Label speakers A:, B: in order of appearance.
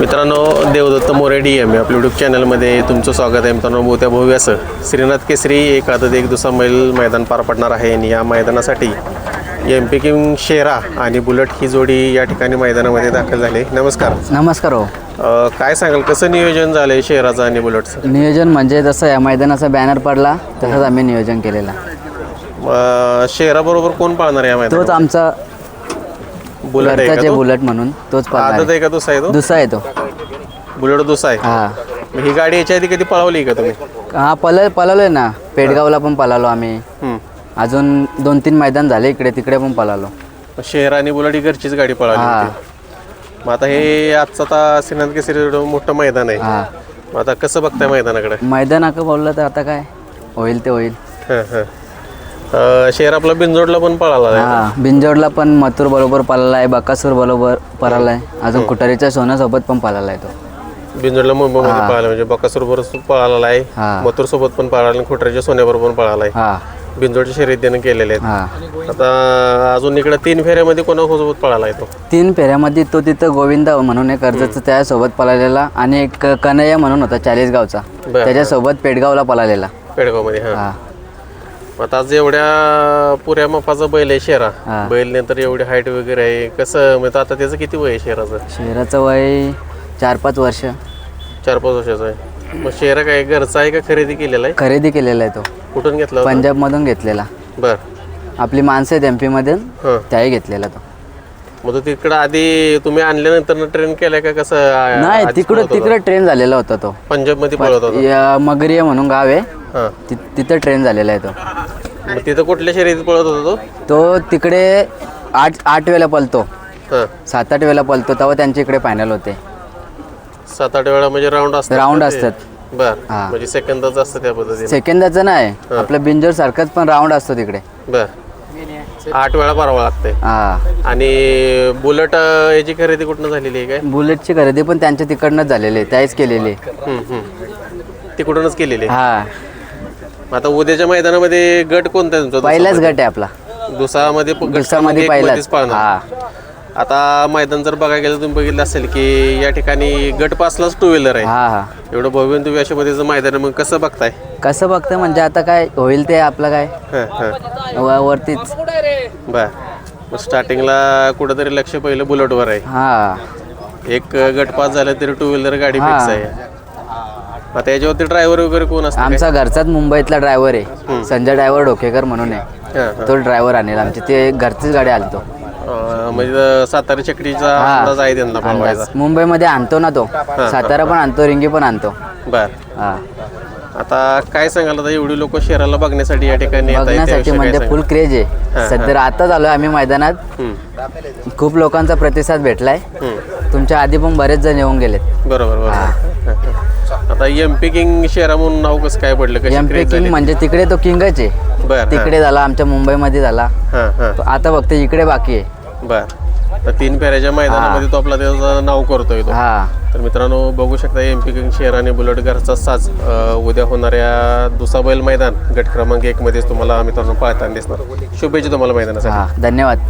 A: मित्रांनो Devdatt More D M आपल्या YouTube चॅनलमध्ये तुमचं स्वागत आहे. मित्रांनो मोत्या भव्यासह श्रीनाथ केसरी एक आदत एक दुसरा मैल मैदान पार पडणार आहे आणि या मैदानासाठी एम पी किंग शेरा आणि बुलट ही जोडी या ठिकाणी मैदानामध्ये दाखल झाली. नमस्कार.
B: नमस्कार हो.
A: अ, काय सांगाल कसं नियोजन झालं आहे शेराचं आणि बुलटचं?
B: नियोजन म्हणजे जसं या मैदानाचा बॅनर पडला तसंच आम्ही नियोजन केलेलं.
A: अ, शेराबरोबर कोण पाळणार आहे या
B: तोच आमचा
A: बुलट आहे का तो?
B: बुलेट म्हणून तोच पाळणार
A: आदत आहे. का दुसरा आहे तो?
B: दुसरा आहे तो.
A: बुलट दुसरा आहे?
B: हा.
A: मग ही गाडी याच्या आधी कधी पळवली का तुम्ही?
B: हा पल पळालोय ना. पेडगावला पण पळालो आम्ही. अजून दोन तीन मैदान झाले इकडे तिकडे पण पळालो.
A: शहर आणि बुलट ही घरचीच गाडी पळाली
B: हा.
A: होती. मग आता हे आजचं आता श्रीनाथ केसरी मोठं मैदान आहे.
B: हा.
A: मग आता कसं बघताय मैदानाकडे?
B: मैदान आका बोललं तर आता काय? होईल ते होईल.
A: हं, हं. अं, शहर आपला बिंजोडला पण पळाला
B: हा बिंजोडला पण मथुर बरोबर पळाला आहे बकासूर बरोबर पळाला आहे. अजून कुटारीच्या सोन्यासोबत पण पळाला आहे तो.
A: बिंजोडला मुंबईमध्ये पळाला म्हणजे बकासूर बरोबर पळाला आहे.
B: हा.
A: मथुर सोबत पण पळाला आणि खोटऱ्याच्या सोन्याबरोबर पण पळाला आहे.
B: हा.
A: बिंजोडच्या शर्यतीने केलेले आहेत.
B: हा.
A: आता अजून इकडे तीन फेऱ्यामध्ये कोणासोबत पळाला आहे तो?
B: तीन फेऱ्यामध्ये तो तिथं गोविंदा म्हणून एक कर्जचं त्याच्यासोबत पळालेला आणि एक कन्हैया म्हणून होता चाळीसगावचा.
A: बरं.
B: त्याच्यासोबत पेडगावला पळालेला.
A: पेडगावमध्ये हा.
B: हा.
A: आता आज एवढ्या पुऱ्या मफाचा बैल आहे शेरा.
B: हा.
A: बैल नंतर एवढी हाईट वगैरे आहे. कसं म्हणजे आता त्याचं किती वय आहे शेराचं?
B: शहराचं वय चार पाच वर्ष.
A: चार पाच वर्षाचा आहे. मग शेरा काय घरचा आहे का खरेदी केलेला आहे?
B: खरेदी केलेला आहे तो.
A: कुठून घेतला होता?
B: पंजाबमधून घेतलेला.
A: बर.
B: आपली माणसं आहेत एम पीमध्ये
A: हं.
B: त्याही घेतलेला तो.
A: मग तो तिकडं आधी तुम्ही आणल्यानंतर ट्रेन केलाय का कसं आ-
B: नाही
A: आधीच
B: तिकडं
A: पळत होता?
B: तिकडं ट्रेन झालेला होता तो.
A: पंजाबमध्ये पळत होता?
B: या मगरिया म्हणून गाव आहे.
A: हा.
B: ति- तिथं ट्रेन झालेला आहे तो.
A: मग तिथं कुठल्या शर्यतीत पळत होता तो?
B: तो तिकडे आठ आठ वेळेला पळतो.
A: हा.
B: सात आठ वेळेला पळतो तेव्हा त्यांच्या इकडे फायनल होते.
A: सात आठ वेळा म्हणजे राऊंड असतात
B: राऊंड
A: ते?
B: असतात.
A: बर.
B: हा.
A: म्हणजे सेकंदाच असतं त्या पद्धतीने.
B: सेकंदाचं नाही. आपलं बिंजोर सारखंच पण राऊंड असतो तिकडे.
A: बर. आठ वेळा पारावं लागतंय.
B: हा.
A: आणि बुलेट अं, याची खरेदी कुठनं झालेली आहे काय?
B: बुलेटची खरेदी पण त्यांच्या तिकडनंच झालेली आहे त्याच केलेली आहे.
A: हम्म, हम्म. ती कुठूनच केलेली आहे?
B: हा.
A: आता उद्याच्या मैदानामध्ये गट कोणता आहे तुमचा?
B: पहिलाच गट आहे आपला.
A: दुसामध्ये प- गट
B: दुसऱ्यामध्ये
A: क्रमांक एकमध्येच
B: पहिलाच.
A: पाळणार
B: हा.
A: आता मैदान जर बघायला गेलं तुम्ही बघितलं असेल की या ठिकाणी गट पासलाच टू व्हीलर आहे.
B: हा हा.
A: एवढं भव्य आणि दिव्य अशा पद्धतीचं मैदान आहे. मग कसं बघताय?
B: कसं बघतं म्हणजे आता काय होईल ते आपलं काय?
A: हं, हं.
B: व- वरतीच.
A: बर. मग स्टार्टिंगला कुठंतरी लक्ष पहिलं बुलेटवर आहे.
B: हा.
A: एक गट पास झालं तरी टू व्हीलर गाडी
B: हा.
A: फिक्स आहे. आता याच्यावरती ड्रायव्हर वगैरे कोण असतं?
B: आमचा घरचाच मुंबईतला ड्रायव्हर आहे. संजय ड्रायव्हर ढोकेकर म्हणून आहे. तो ड्रायव्हर आणेल आमची. ते घरचीच गाडी आली तो
A: अं, म्हणजे सातारा चकडीचा अंदाज आहे त्यांना पळवायचा.
B: मुंबईमध्ये आणतो ना तो. सातारा पण आणतो रिंगी पण आणतो.
A: बर.
B: हा.
A: आता काय सांगाल आता? एवढी लोक शहराला बघण्यासाठी या ठिकाणी येत आहेत
B: बघण्यासाठी
A: त्याविषयी काय
B: म्हणजे फुल क्रेज आहे. सध्या आता आलोय आम्ही मैदानात. खूप लोकांचा प्रतिसाद भेटलाय. तुमच्या आधी पण बरेच जण येऊन गेलेत.
A: बरोबर बरोबर. आता एम पी किंग शहरा म्हणून नाव कसं काय पडलं? कशी
B: एम पी
A: क्रेज
B: किंग
A: झाली?
B: म्हणजे तिकडे तो किंगच आहे.
A: बर
B: तिकडे झाला आमच्या मुंबईमध्ये झाला.
A: हां हां.
B: तो आता फक्त इकडे बाकी आहे.
A: बर. तर तीन फेऱ्याच्या मैदानामध्ये तो आपला त्याचं नाव करतोय तो.
B: हा.
A: तर मित्रांनो बघू शकता एम पी किंग शेअर आणि बुलेट घरचा साज उद्या होणाऱ्या दुसा बैल मैदान गट क्रमांक एकमध्येच तुम्हाला मित्रांनो पाहताना दिसणार. शुभेच्छा तुम्हाला मैदानासाठी.
B: धन्यवाद.